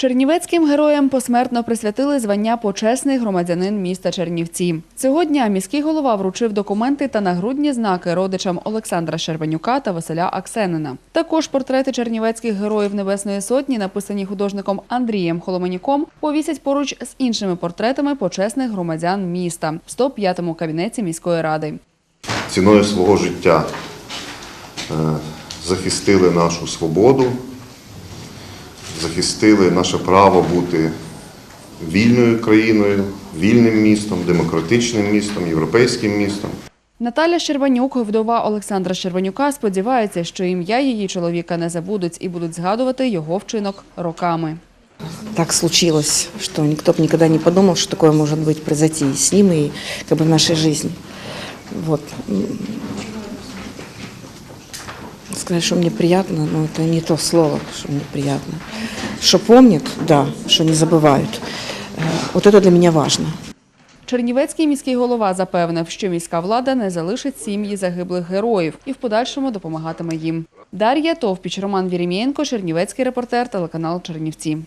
Чернівецьким героям посмертно присвятили звання почесний громадянин міста Чернівці. Цього дня міський голова вручив документи та нагрудні знаки родичам Олександра Щербанюка та Василя Аксенина. Також портрети чернівецьких героїв Небесної Сотні, написані художником Андрієм Холоменюком, повісять поруч з іншими портретами почесних громадян міста в 105-му кабінеті міської ради. ціною свого життя е, захистили нашу свободу, захистили наше право бути вільною країною, вільним містом, демократичним містом, європейським містом. Наталя Щербанюк, вдова Олександра Щербанюка, сподівається, що ім'я її чоловіка не забудуть і будуть згадувати його вчинок роками. так случилось, что никто бы никогда не подумал, что такое может быть произойти и с ним, и как бы в нашей жизни. Вот. М. Сказать, что мне приятно, но это не то слово, что мне приятно. Что помнят, да, что не забывают. Э, Вот это для меня важно. Чернівецький міський голова запевнив, що міська влада не залишить сім'ї загиблих героїв і в подальшому допомагатиме їм. Дар'я Товпіч, Роман Вірімєнко, Чернівецький репортер, телеканал Чернівці.